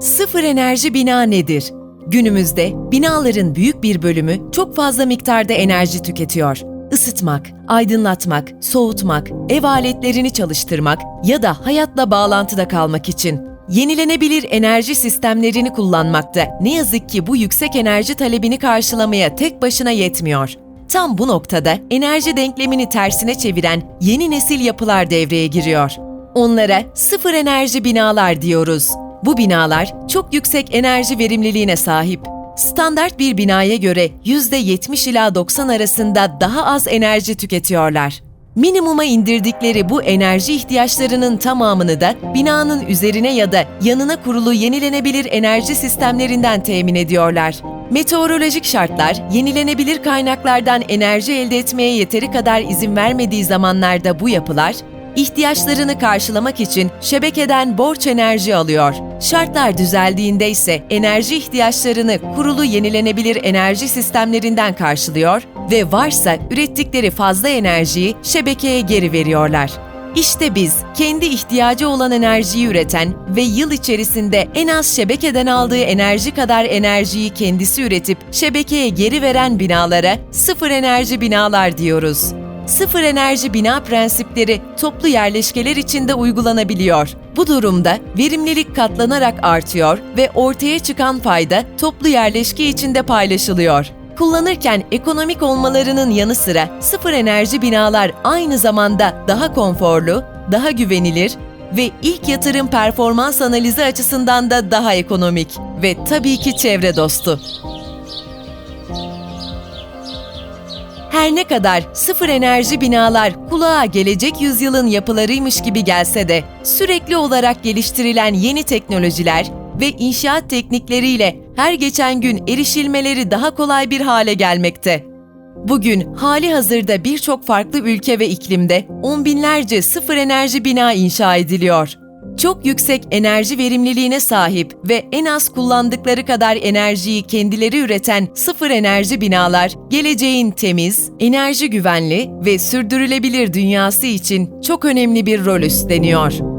Sıfır enerji bina nedir? Günümüzde binaların büyük bir bölümü çok fazla miktarda enerji tüketiyor. Isıtmak, aydınlatmak, soğutmak, ev aletlerini çalıştırmak ya da hayatla bağlantıda kalmak için yenilenebilir enerji sistemlerini kullanmakta ne yazık ki bu yüksek enerji talebini karşılamaya tek başına yetmiyor. Tam bu noktada enerji denklemini tersine çeviren yeni nesil yapılar devreye giriyor. Onlara sıfır enerji binalar diyoruz. Bu binalar çok yüksek enerji verimliliğine sahip. Standart bir binaya göre %70 ila 90 arasında daha az enerji tüketiyorlar. Minimuma indirdikleri bu enerji ihtiyaçlarının tamamını da binanın üzerine ya da yanına kurulu yenilenebilir enerji sistemlerinden temin ediyorlar. Meteorolojik şartlar, yenilenebilir kaynaklardan enerji elde etmeye yeteri kadar izin vermediği zamanlarda bu yapılar, ihtiyaçlarını karşılamak için şebekeden borç enerji alıyor. Şartlar düzeldiğinde ise enerji ihtiyaçlarını kurulu yenilenebilir enerji sistemlerinden karşılıyor ve varsa ürettikleri fazla enerjiyi şebekeye geri veriyorlar. İşte biz kendi ihtiyacı olan enerjiyi üreten ve yıl içerisinde en az şebekeden aldığı enerji kadar enerjiyi kendisi üretip şebekeye geri veren binalara sıfır enerji binalar diyoruz. Sıfır enerji bina prensipleri toplu yerleşkeler içinde uygulanabiliyor. Bu durumda verimlilik katlanarak artıyor ve ortaya çıkan fayda toplu yerleşke içinde paylaşılıyor. Kullanırken ekonomik olmalarının yanı sıra sıfır enerji binalar aynı zamanda daha konforlu, daha güvenilir ve ilk yatırım performans analizi açısından da daha ekonomik ve tabii ki çevre dostu. Her ne kadar sıfır enerji binalar kulağa gelecek yüzyılın yapılarıymış gibi gelse de sürekli olarak geliştirilen yeni teknolojiler ve inşaat teknikleriyle her geçen gün erişilmeleri daha kolay bir hale gelmekte. Bugün hali hazırda birçok farklı ülke ve iklimde on binlerce sıfır enerji bina inşa ediliyor. Çok yüksek enerji verimliliğine sahip ve en az kullandıkları kadar enerjiyi kendileri üreten sıfır enerji binalar, geleceğin temiz, enerji güvenli ve sürdürülebilir dünyası için çok önemli bir rol üstleniyor.